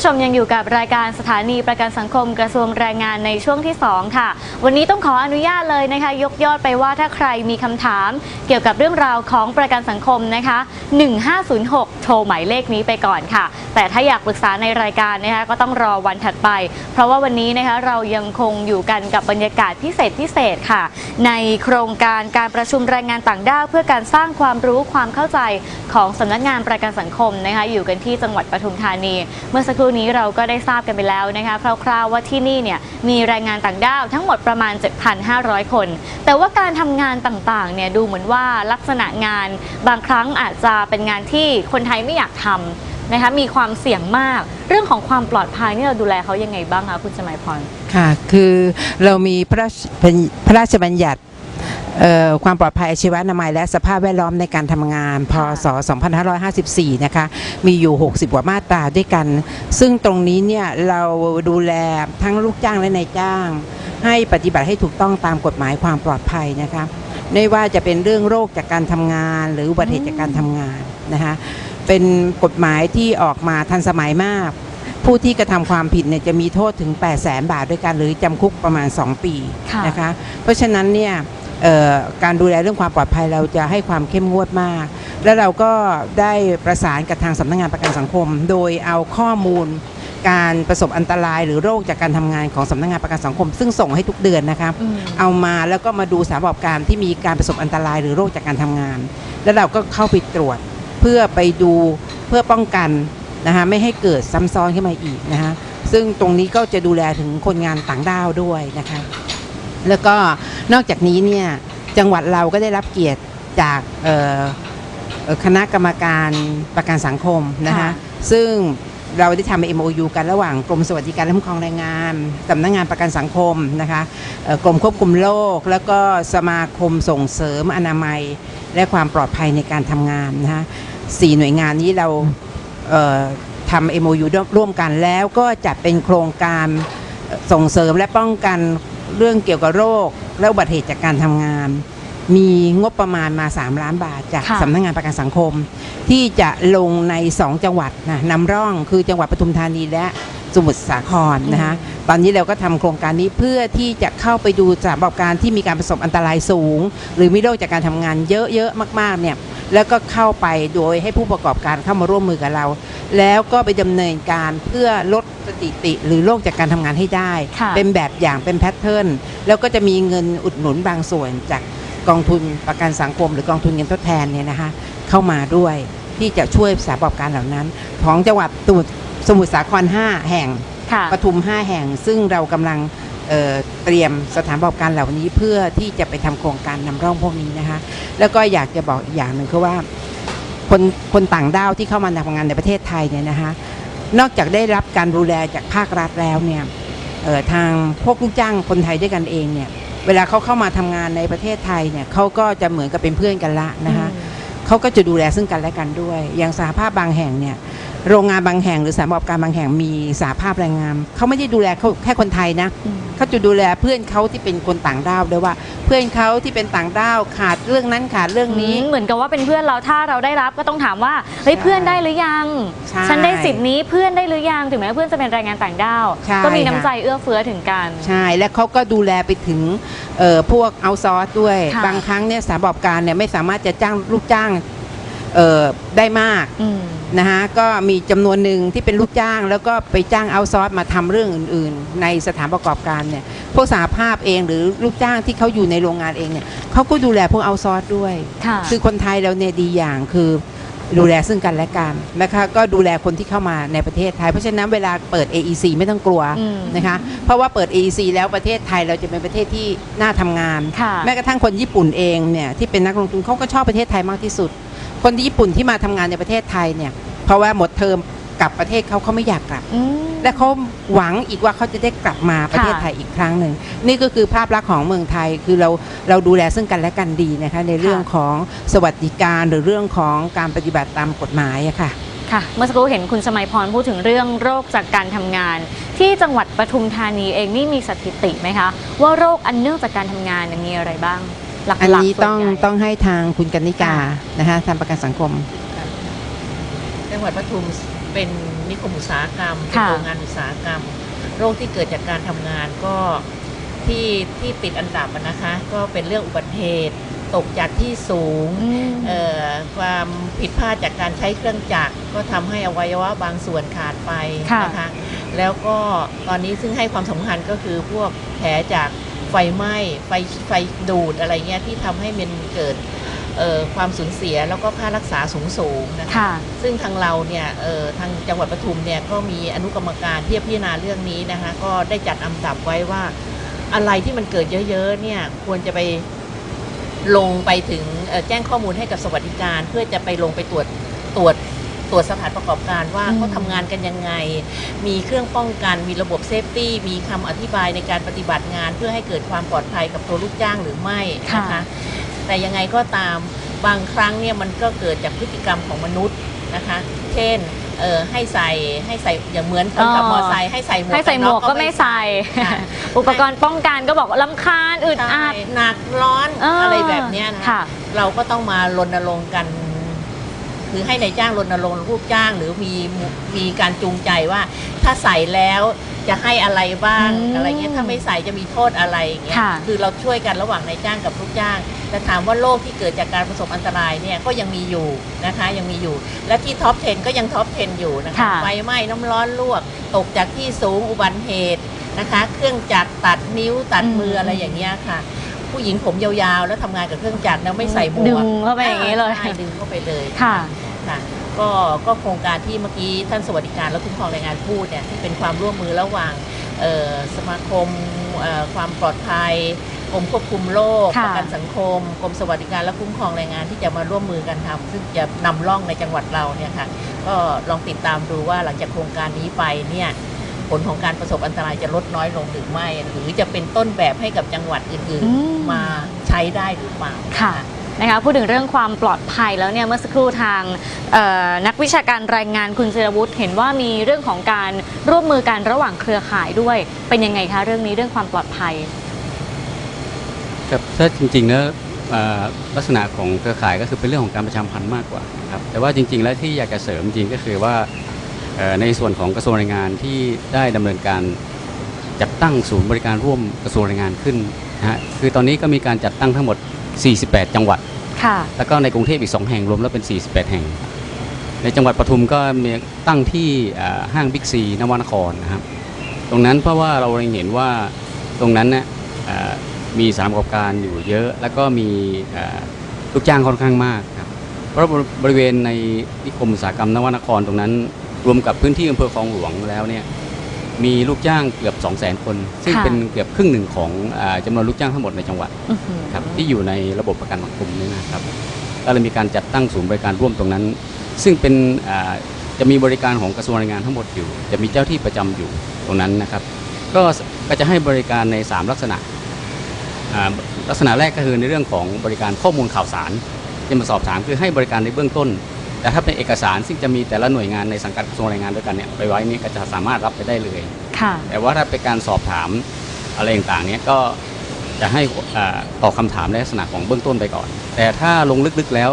ผู้ชมยังอยู่กับรายการสถานีประกันสังคมกระทรวงแรงงานในช่วงที่ 2 ค่ะ วันนี้ต้องขออนุญาตเลยนะคะ ยกยอดไปว่าถ้าใครมีคำถาม เกี่ยวกับเรื่องราวของประกันสังคมนะคะ 1506 โทรหมายเลขนี้ไปก่อนค่ะ แต่ถ้าอยากปรึกษาในรายการนะคะก็ต้องรอวันถัดไป เพราะว่าวันนี้นะคะเรายังคงอยู่กันกับบรรยากาศพิเศษพิเศษค่ะ ในโครงการการประชุมแรงงานต่างด้าวเพื่อการสร้างความรู้ความเข้าใจของสำนักงานประกันสังคมนะคะอยู่กันที่จังหวัดปทุมธานี เมื่อสักครู่นี้เราก็ได้ทราบกันไปแล้วนะคะคร่าวๆว่าที่นี่เนี่ยมีแรงงานต่างด้าวทั้งหมดประมาณ 7,500 คน แต่ว่าการทำงานต่างๆเนี่ยดูเหมือนว่าลักษณะงานบางครั้งอาจจะเป็นงานที่คนไทยไม่อยากทำนะคะมีความเสี่ยงมาก เรื่องของความปลอดภัยนี่เราดูแลเขายังไงบ้างคะคุณสมัยพรค่ะ คือเรามีพระราชบัญญัติ ความปลอดภัยอาชีวนามัย และสภาพแวดล้อมในการทำงาน พศ 2554 นะคะ มีอยู่ 60 กว่ามาตราด้วยกัน ซึ่งตรงนี้เนี่ยเราดูแลทั้งลูกจ้างและนายจ้าง ให้ปฏิบัติให้ถูกต้องตามกฎหมายความปลอดภัยนะคะไม่ว่าจะเป็นเรื่องโรคจากการทำงาน หรืออุบัติเหตุจากการทำงานนะคะเป็นกฎหมายที่ออกมาทันสมัยมาก ผู้ที่กระทำความผิดเนี่ยจะมีโทษถึง 8 0 0แสนบาทด้วยกันหรือจำคุกประมาณ 2 ปีค่ะนะคะ เพราะฉะนั้นเนี่ยเอ่อ การดูแลเรื่องความปลอดภัยเราจะให้ความเข้มงวดมาก และเราก็ได้ประสานกับทางสำนักงานประกันสังคม โดยเอาข้อมูลการประสบอันตรายหรือโรคจากการทำงานของสำนักงานประกันสังคม ซึ่งส่งให้ทุกเดือนนะคะอืมเอามาแล้วก็มาดูสถานประกอบการที่มีการประสบอันตรายหรือโรคจากการทำงาน แล้วเราก็เข้าไปตรวจเพื่อไปดูเพื่อป้องกันนะคะไม่ให้เกิดซ้ำซ้อนขึ้นมาอีกนะคะซึ่งตรงนี้ก็จะดูแลถึงคนงานต่างด้าวด้วยนะคะแล้วก็ นอกจากนี้เนี่ยจังหวัดเราก็ได้รับเกียรติจากเอ่อเอ่อคณะกรรมการประกันสังคมนะคะค่ะซึ่งเราได้ทำ MOU กันระหว่างกรมสวัสดิการและคุ้มครองแรงงานสำนักงานประกันสังคมนะคะเอ่อกรมควบคุมโรคแล้วก็สมาคมส่งเสริมอนามัย และความปลอดภัยในการทำงานนะคะสี่หน่วยงานนี้เราเอ่อทำ MOU ร่วมกันแล้วก็จัดเป็นโครงการเอ่อส่งเสริมและป้องกันเรื่องเกี่ยวกับโรค และอุบัติเหตุจากการทำงาน มีงบประมาณมา 3 ล้านบาทจากค่ะ สำนักงานประกันสังคม ที่จะลงใน 2 จังหวัดนะนำร่องคือจังหวัดปทุมธานีและ สมุทรสาครนะคะตอนนี้เราก็ทำโครงการนี้เพื่อที่จะเข้าไปดูสถานประกอบการที่มีการประสบอันตรายสูง หรือมีโรคจากการทำงานเยอะๆมากๆเนี่ยแล้วก็เข้าไปโดยให้ผู้ประกอบการเข้ามาร่วมมือกับเรา แล้วก็ไปดำเนินการเพื่อลดสถิติ หรือโรคจากการทำงานให้ได้ค่ะเป็นแบบอย่างเป็นแพทเทิร์นแล้วก็จะมีเงินอุดหนุนบางส่วนจากกองทุนประกันสังคม หรือกองทุนเงินทดแทนเนี่ยนะคะเข้ามาด้วยที่จะช่วยสถานประกอบการเหล่านั้น ของจังหวัดสมุทร สมุทรสาคร 5 แห่งค่ะ ปทุม 5 แห่ง ซึ่งเรากำลังเอ่อเตรียมสถานประกอบการเหล่านี้เพื่อที่จะไปทำโครงการนำร่องพวกนี้นะคะ แล้วก็อยากจะบอกอีกอย่างหนึ่งคือว่า คนคนต่างด้าวที่เข้ามาทำงานในประเทศไทยเนี่ยนะคะนอกจากได้รับการดูแลจากภาครัฐแล้วเนี่ยเอ่อทางพวกลูกจ้างคนไทยด้วยกันเองเนี่ยเวลาเขาเข้ามาทำงานในประเทศไทยเนี่ยเขาก็จะเหมือนกับเป็นเพื่อนกันละนะคะ เขาก็จะดูแลซึ่งกันและกันด้วย อย่างสหภาพบางแห่งเนี่ย โรงงานบางแห่งหรือสถานประกอบการบางแห่งมีสหภาพแรงงานเขาไม่ได้ดูแลเขาแค่คนไทยนะอืมเขาจะดูแลเพื่อนเขาที่เป็นคนต่างด้าวด้วยว่า เพื่อนเขาที่เป็นต่างด้าวขาดเรื่องนั้นขาดเรื่องนี้ เหมือนกับว่าเป็นเพื่อนเราถ้าเราได้รับก็ต้องถามว่าเฮ้ยใช่เพื่อนได้หรือยัง ใช่ฉันได้สิทธิ์นี้เพื่อนได้หรือยังถึงแม้เพื่อนจะเป็นแรงงานต่างด้าว ใช่ก็มีน้ำค่ะ ใจเอื้อเฟื้อถึงกัน ใช่และเขาก็ดูแลไปถึงเอ่อพวกเอาซอร์สด้วย ค่ะบางครั้งเนี่ยสถานประกอบการเนี่ยไม่สามารถจะจ้างลูกจ้าง เอ่อได้มากอืม นะฮะก็มีจำนวนหนึ่งที่เป็นลูกจ้าง แล้วก็ไปจ้างเอาซอร์สมาทำเรื่องอื่น ๆ ในสถานประกอบการเนี่ยพวกสหภาพเองหรือลูกจ้างที่เขาอยู่ในโรงงานเองเนี่ยเขาก็ดูแลพวกเอาซอร์สด้วย ค่ะ คือคนไทยเราเนี่ยดีอย่างคือดูแลซึ่งกันและกันนะคะก็ดูแลคนที่เข้ามาในประเทศไทย เพราะฉะนั้นเวลาเปิด AEC ไม่ต้องกลัวอืมนะคะเพราะว่าเปิด AEC แล้วประเทศไทยเราจะเป็นประเทศที่น่าทำงาน ค่ะ แม้กระทั่งคนญี่ปุ่นเองเนี่ยที่เป็นนักลงทุนเขาก็ชอบประเทศไทยมากที่สุด คนที่ญี่ปุ่นที่มาทำงานในประเทศไทยเนี่ย เพราะว่าหมดเทอมกลับประเทศเขาเขาไม่อยากกลับอืมและเขาหวังอีกว่าเขาจะได้กลับมาประเทศค่ะไทยอีกครั้งหนึ่งนี่ก็คือภาพลักษณ์ของเมืองไทยคือเราเราดูแลซึ่งกันและกันดีนะคะในเรื่องของสวัสดิการหรือเรื่องของการปฏิบัติตามกฎหมายอะค่ะค่ะเมื่อสักครู่เห็นคุณสมัยพรพูดถึงเรื่องโรคจากการทำงาน ที่จังหวัดปทุมธานีเองนี่มีสถิติไหมคะ ว่าโรคอันเนื่องจากการทำงานเนี่ยมีอะไรบ้าง หลักๆอันนี้ส่วต้องใหญ่ ต้องให้ทางคุณกันนิกาค่ะ นะคะทางประกันสังคม จังหวัดปทุมเป็นนิคมอุตสาหกรรมเป็นค่ะ โรงงานอุตสาหกรรม โรคที่เกิดจากการทำงานก็ที่ที่ติดอันดับอะนะคะ ก็เป็นเรื่องอุบัติเหตุตกจากที่สูงอืม เอ่อความผิดพลาดจากการใช้เครื่องจักรก็ทำให้อวัยวะบางส่วนขาดไปค่ะ นะคะแล้วก็ตอนนี้ซึ่งให้ความสำคัญก็คือพวกแผลจาก ไฟไหม้ไฟไฟดูดอะไรเงี้ยที่ทำให้มันเกิดเอ่อความสูญเสียแล้วก็ค่ารักษาสูงสูงๆนะคะค่ะซึ่งทางเราเนี่ยเอ่อทางจังหวัดปทุมเนี่ยก็มีอนุกรรมการที่จะพิจารณาเรื่องนี้นะคะก็ได้จัดอันดับไว้ว่าอะไรที่มันเกิดเยอะๆเนี่ยควรจะไปลงไปถึงเอ่อแจ้งข้อมูลให้กับสวัสดิการ เพื่อจะไปลงไปตรวจตรวจ ตรวจสถานประกอบการว่าอืมเขาทำงานกันยังไง มีเครื่องป้องกัน มีระบบเซฟตี้ มีคำอธิบายในการปฏิบัติงาน เพื่อให้เกิดความปลอดภัยกับตัวลูกจ้างหรือไม่นะคะ แต่ยังไงก็ตามบางครั้งเนี่ยมันก็เกิดจากพฤติกรรมของมนุษย์นะคะ เช่นเออให้ใส่ให้ใส่อย่างเหมือนคนขับอ๋อมอไซค์ให้ใส่หมวกให้ใส่หมวกก็ไม่ใส่ค่ะอุปกรณ์ป้องกันก็บอกว่าลำคาญอึดใช่อัดหนักร้อนเออออะไรแบบเนี้ยนะค่ะเราก็ต้องมารณรงค์กัน คือให้ในายจ้างรณรงค์ลูกจ้างหรือมีมีการจูงใจว่า ถ้าใส่แล้วจะให้อะไรบ้างอืมอะไรเงี้ยถ้าไม่ใส่จะมีโทษอะไรอย่างเงี้ยค่ะ คือเราช่วยกันระหว่างนายจ้างกับลูกจ้าง แต่ถามว่าโรคที่เกิดจากการประสบอันตรายเนี่ยก็ยังมีอยู่นะคะยังมีอยู่ และที่ท็อป 10 ก็ยังท็อป 10 อยู่นะคะค่ะไฟไหม้น้ำร้อนลวก ตกจากที่สูงอุบัติเหตุนะคะ เครื่องจักรตัดนิ้วตัดมืออะไรอย่างเงี้ยค่ะ ผู้หญิงผมยาวๆ แล้วทำงานกับเครื่องจักรแล้วไม่ใส่หมวกดึงเข้าไปอย่างนี้เลยใช่ดึงเข้าไปเลยค่ะ ค่ะก็ก็โครงการที่เมื่อกี้ท่านสวัสดิการและคุ้มครองแรงงานพูดเนี่ยที่เป็นความร่วมมือระหว่างเอ่อสมาคมเอ่อความปลอดภัยกรมควบคุมโรคค่ะประกันสังคมกรมสวัสดิการและคุ้มครองแรงงานที่จะมาร่วมมือกันทำซึ่งจะนำร่องในจังหวัดเราเนี่ยค่ะก็ลองติดตามดูว่าหลังจากโครงการนี้ไปเนี่ย ผลของการประสบอันตรายจะลดน้อยลงหรือไม่ หรือจะเป็นต้นแบบให้กับจังหวัดอื่นอืมๆมาใช้ได้หรือเปล่าค่ะนะคะพูดถึงเรื่องความปลอดภัยแล้วเนี่ยเมื่อสักครู่ทางเอ่อนักวิชาการรายงานคุณศิรวุฒิเห็นว่ามีเรื่องของการร่วมมือกันระหว่างเครือข่ายด้วย เป็นยังไงคะเรื่องนี้เรื่องความปลอดภัยครับถ้าจริงๆแล้วเอ่อลักษณะของเครือข่ายก็คือเป็นเรื่องของการประชาสัมพันธ์มากกว่านะครับแต่ว่าจริง ๆ แล้วที่อยากจะเสริมจริงก็คือว่าเอ่อ ในส่วนของกระทรวงแรงงานที่ได้ดำเนินการจัดตั้งศูนย์บริการร่วมกระทรวงแรงงานขึ้นนะฮะคือตอนนี้ก็มีการจัดตั้งทั้งหมด 48 จังหวัดค่ะแล้วก็ในกรุงเทพอีก 2 แห่งรวมแล้วเป็น 48 แห่ง ในจังหวัดปทุมก็มีตั้งที่เอ่อห้างบิ๊กซีนวนครนะครับตรงนั้นเพราะว่าเราเห็นว่าตรงนั้นเนี่ยเอ่อมีสถานประกอบการอยู่เยอะ แล้วก็มีเอ่อลูกจ้างค่อนข้างมากครับเพราะบริเวณในนิคมอุตสาหกรรมนวนครตรงนั้น รวมกับพื้นที่อำเภอคลองหลวงแล้วเนี่ยมีลูกจ้างเกือบ 2 0 0 0 0 0คน ซึ่งค่ะเป็นเกือบครึ่งหนึ่งของเออจำนวนลูกจ้างทั้งหมดในจังหวัดอื้อหือครับที่อยู่ในระบบประกันสังคมนี้นะครับก็เลยมีการจัดตั้งศูนย์บริการร่วมตรงนั้น ซึ่งเป็นอ่าจะมีบริการของกระทรวงแรงงานทั้งหมดอยู่ จะมีเจ้าที่ประจำอยู่ตรงนั้นนะครับ ก็ก็จะให้บริการใน 3 ลักษณะอ่าลักษณะแรกก็คือในเรื่องของบริการข้อมูลข่าวสารที่มาสอบถามคือให้บริการในเบื้องต้น แต่ถ้าเป็นเอกสารซึ่งจะมีแต่ละหน่วยงานในสังกัดกระทรวงแรงงานด้วยกันเนี่ยไปไว้นี่ก็จะสามารถรับไปได้เลย ค่ะ แต่ว่าถ้าเป็นการสอบถามอะไรต่างๆเนี้ยก็จะให้อ่าตอบคำถามในลักษณะของเบื้องต้นไปก่อน แต่ถ้าลงลึกๆแล้ว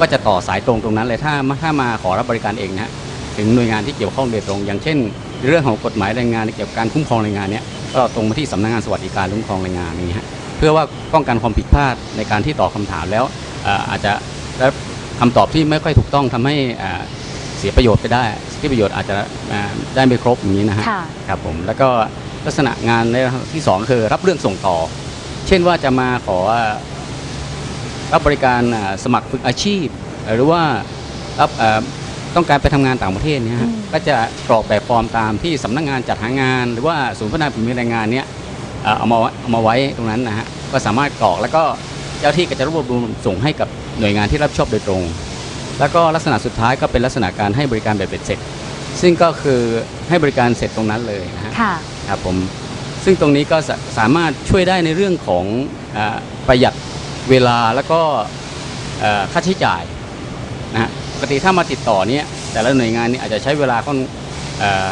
ก็จะต่อสายตรงตรงนั้นเลยถ้าถ้ามาขอรับบริการเองนะฮะถึงหน่วยงานที่เกี่ยวข้องโดยตรง อย่างเช่น เรื่องของกฎหมายแรงงานเกี่ยวกับการคุ้มครองแรงงานเนี้ยก็ตรงมาที่สำนักงานสวัสดิการคุ้มครองแรงงานนี้ฮะเพื่อว่าป้องกันความผิดพลาดในการที่ตอบคำถามแล้วอ่าอาจจะได้ คำตอบที่ไม่ค่อยถูกต้องทำให้อ่าเสียประโยชน์ไปได้ที่ประโยชน์อาจจะอ่าได้ไม่ครบอย่างนี้นะฮะค่ะครับผมแล้วก็ลักษณะงานในที่สองคือรับเรื่องส่งต่อ เช่นว่าจะมาขอรับบริการอ่าสมัครฝึกอาชีพ หรือว่ารับเอ่อต้องการไปทำงานต่างประเทศเนี่ยฮะอืมก็จะกรอกแบบฟอร์มตามที่สำนักงานจัดหางาน หรือว่าศูนย์พัฒนาฝีมือแรงงานเนี่ยเอ่อเอามาไว้เอามาไว้ตรงนั้นนะฮะก็สามารถกรอกแล้วก็เจ้าที่ก็จะรวบรวมส่งให้กับ หน่วยงานที่รับผิดชอบโดยตรง แล้วก็ลักษณะสุดท้ายก็เป็นลักษณะการให้บริการแบบเบ็ดเสร็จ ซึ่งก็คือให้บริการเสร็จตรงนั้นเลยนะฮะค่ะ ครับผมซึ่งตรงนี้ก็สาสามารถช่วยได้ในเรื่องของอาประหยัดเวลาแล้วก็เอ่อค่าใช้จ่ายนะฮะปกติถ้ามาติดต่อเนี้ยแต่ละหน่วยงานเนี่ยอาจจะใช้เวลาค่อนเอ่อ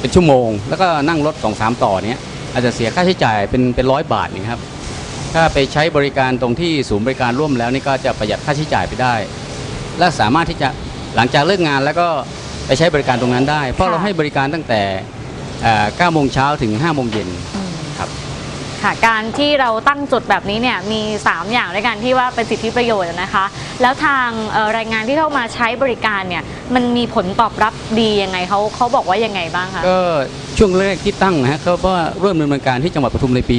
เป็นชั่วโมง แล้วก็นั่งรถสองสามต่อเนี้ยอาจจะเสียค่าใช้จ่ายเป็นเป็นร้อยบาทนี่ครับ ถ้าไปใช้บริการตรงที่ศูนย์บริการร่วมแล้วนี่ก็จะประหยัดค่าใช้จ่ายไปได้ และสามารถที่จะหลังจากเลิกงานแล้วก็ไปใช้บริการตรงนั้นได้ เพราะเราให้บริการตั้งแต่9โมงเช้าถึง5โมงเย็นครับ ค่ะ การที่เราตั้งจุดแบบนี้เนี่ยมี 3 อย่างด้วยกันที่ว่าเป็นสิทธิประโยชน์นะคะ แล้วทางเอ่อแรงงานที่เข้ามาใช้บริการเนี่ยมันมีผลตอบรับดียังไงเขาเขาบอกว่ายังไงบ้างคะก็ช่วงแรกที่ตั้งนะฮะก็ว่าเริ่มดำเนินการที่จังหวัดปทุมในปี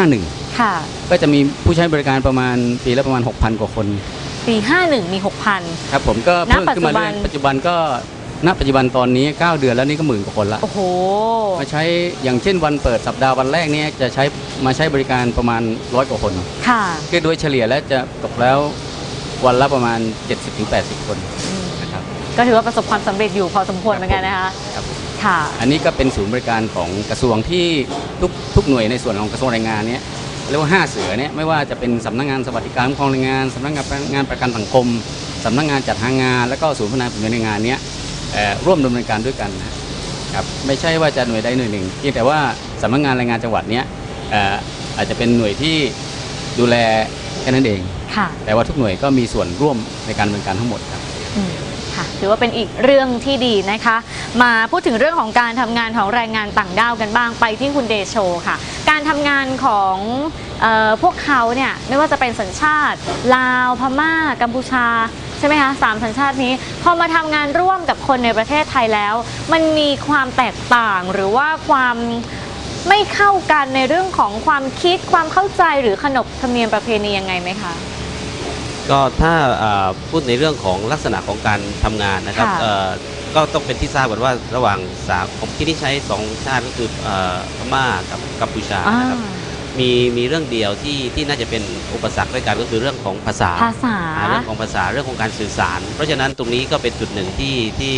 51 ค่ะ ก็จะมีผู้ใช้บริการประมาณปีละประมาณ 6,000 กว่าคน ปี 51 มี 6,000 ครับผมก็ณเพิ่มขึ้นมาเรื่อยปัปัจจจุจุบับันนก็ ณปัจจุบันตอนนี้ 9 เดือนแล้วนี่ก็หมื่นกว่าคนละโอ้โห มาใช้อย่างเช่นวันเปิดสัปดาห์วันแรกเนี้จะใช้มาใช้บริการประมาณร้อยกว่าคนค่ะ คือโดยเฉลี่ยแล้วจะตกแล้ววันละประมาณ 70-80 คนอืมนะครับก็ถือว่าประสบความสำเร็จอยู่พอสมควรเหมือนกันนะคะครับ ค่ะ อันนี้ก็เป็นศูนย์บริการของกระทรวงที่ทุกทุกหน่วยในส่วนของกระทรวงแรงงานเนี้ยเรียกว่าห้าเสือเนี่ยไม่ว่าจะเป็นสำนักงานสวัสดิการคุ้มครองแรงงานสำนักงานงานประกันสังคมสำนักงานจัดหางาน แล้วก็ศูนย์พัฒนาผลงานแรงงานเนี้ยเอ่อ ร่วมดำเนินการด้วยกันนะครับไม่ใช่ว่าจะหน่วยใดหน่วยหนึ่งเพียงแต่ว่าสำนักงานแรงงานจังหวัดเนี้ยเอ่ออาจจะเป็นหน่วยที่ดูแลแค่นั้นเองค่ะแต่ว่าทุกหน่วยก็มีส่วนร่วมในการดำเนินการทั้งหมดครับอืมค่ะถือว่าเป็นอีกเรื่องที่ดีนะคะ มาพูดถึงเรื่องของการทำงานของแรงงานต่างด้าวกันบ้างไปที่คุณเดโชค่ะ การทำงานของเออพวกเขาเนี่ยไม่ว่าจะเป็นสัญชาติ ลาวพม่ากัมพูชาใช่ไหมคะสามสัญชาตินี้ พอมาทำงานร่วมกับคนในประเทศไทยแล้ว มันมีความแตกต่างหรือว่าความไม่เข้ากันในเรื่องของความคิดความเข้าใจหรือขนบธรรมเนียมประเพณียังไงไหมคะ ก็ถ้าเอ่อพูดในเรื่องของลักษณะของการทำงานนะครับค่ะเอ่อก็ต้องเป็นที่ทราบก่อนว่าระหว่างสามผมที่นี่ใช้สองชาติก็คือเอ่อพม่ากับกัมพูชาอ่านะครับ มีมีเรื่องเดียวที่ที่น่าจะเป็นอุปสรรคด้วยกันก็คือเรื่องของภาษาภาษาอ่าเรื่องของภาษาเรื่องของการสื่อสาร เพราะฉะนั้นตรงนี้ก็เป็นจุดหนึ่งที่ที่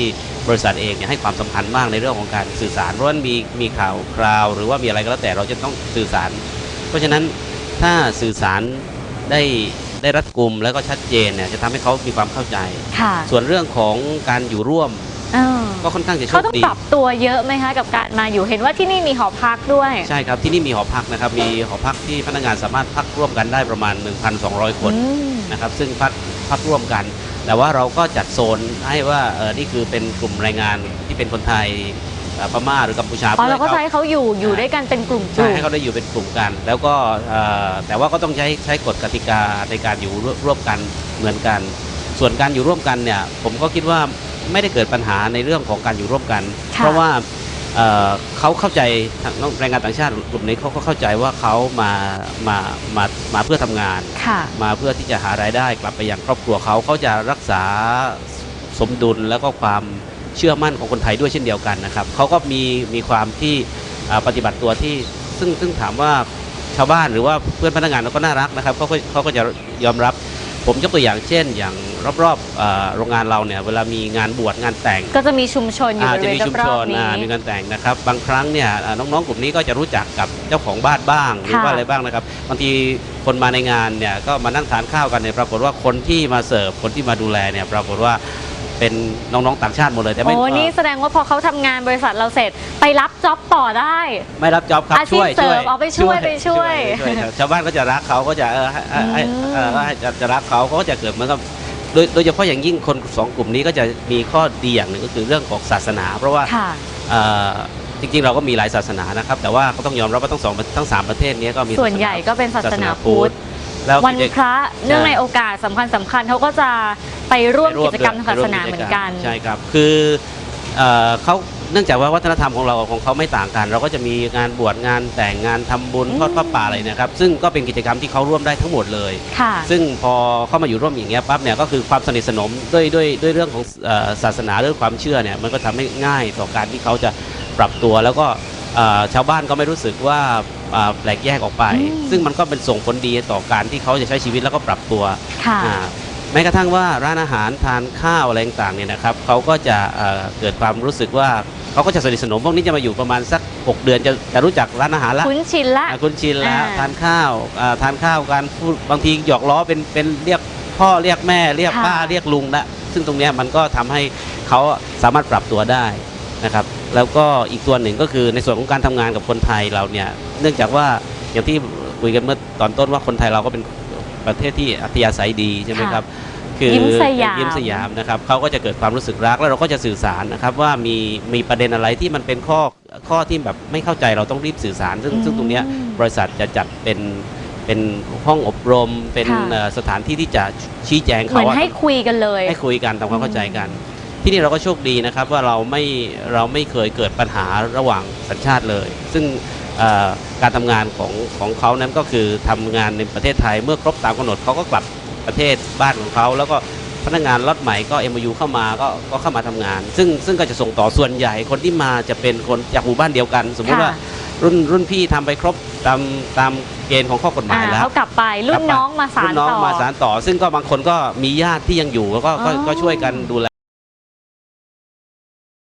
บริษัทเองเนี่ยให้ความสำคัญมากในเรื่องของการสื่อสาร เพราะว่ามีมีข่าวคราว หรือว่ามีอะไรก็แล้วแต่เราจะต้องสื่อสาร เพราะฉะนั้นถ้าสื่อสารได้ได้รัดกุมแล้วก็ชัดเจนเนี่ยจะทำให้เขามีความเข้าใจ ค่ะ ส่วนเรื่องของการอยู่ร่วม เออก็ค่อนข้างจะโชเขาคต้องดี ปรับตัวเยอะไหมคะกับการมาอยู่เห็นว่าที่นี่มีหอพักด้วย ใช่ครับ ที่นี่มีหอพักนะครับ มีหอพักที่พนักงานสามารถพักร่วมกันได้ประมาณ 1,200 คนอืม นะครับ ซึ่งพักพักร่วมกัน แต่ว่าเราก็จัดโซนให้ว่าเออนี่คือเป็นกลุ่มแรงงานที่เป็นคนไทยเอ่อพม่าหรือกัมพูชาอ๋อเราก็พื่จะให้ให้เขาอยู่อยู่ด้วยกันเป็นกลุ่มๆ ใช่ให้เขาได้อยู่เป็นกลุ่มกัน แล้วก็เอ่อแต่ว่าก็ต้องใช้ใช้กฎกติกาในการอยู่ร่วมร่วมกันเหมือนกัน ส่วนการอยู่ร่วมกันเนี่ยผมก็คิดว่า ไม่ได้เกิดปัญหาในเรื่องของการอยู่ร่วมกัน ค่ะ เพราะว่าเอ่อเขาเข้าใจทางแรงงานต่างชาติกลุ่มนี้เขาก็เข้าใจว่าเขามามามามาเพื่อทำงาน ค่ะ มาเพื่อที่จะหารายได้กลับไปยังครอบครัวเขาเขาจะรักษาสมดุลแล้วก็ความเชื่อมั่นของคนไทยด้วยเช่นเดียวกันนะครับเขาก็มีมีความที่อ่าปฏิบัติตัวที่ซึ่งซึ่งถามว่าชาวบ้านหรือว่าเพื่อนพนักงานเราก็น่ารักนะครับเขาก็เขาก็จะยอมรับ ผมยกตัวอย่างเช่น อย่างรอบๆอ่าโรงงานเราเนี่ยเวลามีงานบวชงานแต่งก็จะมีชุมชนอยู่อาบจะริเวณมีชุมรชอบนๆนี้อ่ามีงานแต่งนะครับ บางครั้งเนี่ยอ่าน้องๆกลุ่มนี้ก็จะรู้จักกับเจ้าของบ้านบ้างหรือว่าอะไรบ้างนะครับบางทีคนมาในงานเนี่ยก็มานั่งทานข้าวกันเนี่ยปรากฏว่าคนที่มาเสิร์ฟคนที่มาดูแลเนี่ยปรากฏว่า เป็นน้องๆต่างชาติหมดเลยแต่ไม่โอ้นี่แสดงว่าพอเขาทำงานบริษัทเราเสร็จไปรับจ็อบต่อได้ ไม่รับจ็อบครับอาชีพช่วยเสริมเอาไปช่วยไปช่วยช่วยครับชาวบ้านก็จะรักเขาก็จะเออให้ให้ให้อืมเออให้จะจะรักเขาเขาก็จะเกิดเหมือนกับโดยโดยเฉพาะอย่างยิ่งคนสองกลุ่มนี้ก็จะมีข้อดีอย่างหนึ่งก็คือเรื่องของศาสนา เพราะว่า ค่ะ เอ่อจริงๆเราก็มีหลายศาสนานะครับ แต่ว่าก็ต้องยอมรับว่าทั้งสองทั้งสามประเทศนี้ก็มีส่วนใหญ่ก็เป็นศาสนาพุทธ แล้ววันกิจ พระเนื่องในโอกาสสำคัญสำคัญเขาก็จะไปร่วมกิจกรรมทางศาสนาเหมือนกัน ใช่ครับ คือเอ่อเขาเนื่องจากว่าวัฒนธรรมของเราของเขาไม่ต่างกัน เราก็จะมีงานบวชงานแต่งงานทำบุญอืมทอดผ้าป่าอะไรนะครับ ซึ่งก็เป็นกิจกรรมที่เขาร่วมได้ทั้งหมดเลย ค่ะ ซึ่งพอเข้ามาอยู่ร่วมอย่างเงี้ยปั๊บเนี่ยก็คือความสนิทสนมด้วยด้วยด้วยเรื่องของเอ่อศาสนาเรื่องความเชื่อเนี่ยมันก็ทำให้ง่ายต่อการที่เขาจะปรับตัว แล้วก็เอ่อชาวบ้านก็ไม่รู้สึกว่าอ่าแปลกแยกออกไป อืม ซึ่งมันก็เป็นส่งผลดีต่อการที่เขาจะใช้ชีวิตแล้วก็ปรับตัวค่ะ อ่า แม้กระทั่งว่าร้านอาหารทานข้าวอะไรต่างๆเนี่ยนะครับเขาก็จะเอ่อเกิดความรู้สึกว่าเขาก็จะสนิทสนมพวกนี้จะมาอยู่ประมาณสัก 6 เดือนจะจะรู้จักร้านอาหารละคุ้นชินละอ่าคุ้นชินแล้วอ่าทานข้าวอ่าทานข้าวกันพูดบางทีหยอกล้อเป็นเป็นเรียกพ่อเรียกแม่เรียกค่ะป้าเรียกลุงละซึ่งตรงเนี้ยมันก็ทำให้เขาสามารถปรับตัวได้นะครับแล้วก็อีกตัวหนึ่งก็คือในส่วนของการทำงานกับคนไทยเราเนี่ยเนื่องจากว่าอย่างที่คุยกันเมื่อตอนต้นว่าคนไทยเราก็เป็น ประเทศที่อัธยาศัยดีใช่ไหมครับ คือยิ้มสยามยิ้มสยามนะครับเขาก็จะเกิดความรู้สึกรักแล้วเราก็จะสื่อสารนะครับว่ามีมีประเด็นอะไรที่มันเป็นข้อข้อที่แบบไม่เข้าใจเราต้องรีบสื่อสาร ซึ่งซึ่งตรงเนี้ยอืมบริษัทจะจัดเป็นเป็นห้องอบรมเป็นค่ะเอ่อสถานที่ที่จะชี้แจงเหเขามือนอะให้คุยกันเลย ให้คุยกันทำความเข้าใจกัน ที่นี่เราก็โชคดีนะครับว่าเราไม่เราไม่เคยเกิดปัญหาระหว่างสัญชาติเลย ซึ่งเอ่อ การทำงานของของเขานั้นก็คือทำงานในประเทศไทยเมื่อครบตามกำหนดเขาก็กลับประเทศบ้านของเขา แล้วก็พนักงานล็อตใหม่ก็ MOU เข้ามาก็ก็เข้ามาทำงาน ซึ่งซึ่งก็จะส่งต่อส่วนใหญ่คนที่มาจะเป็นคนจากหมู่บ้านเดียวกัน สมมุติค่ะว่ารุ่นรุ่นพี่ทำไปครบตามตามเกณฑ์ของข้อกฎหมายอ่าแล้วเขากลับไปรุ่นน้องมาสานรุ่นน้องต่อมาสารต่อ ซึ่งก็บางคนก็มีญาติที่ยังอยู่แล้วก็ก็อ๋อก็ช่วยกันดูแล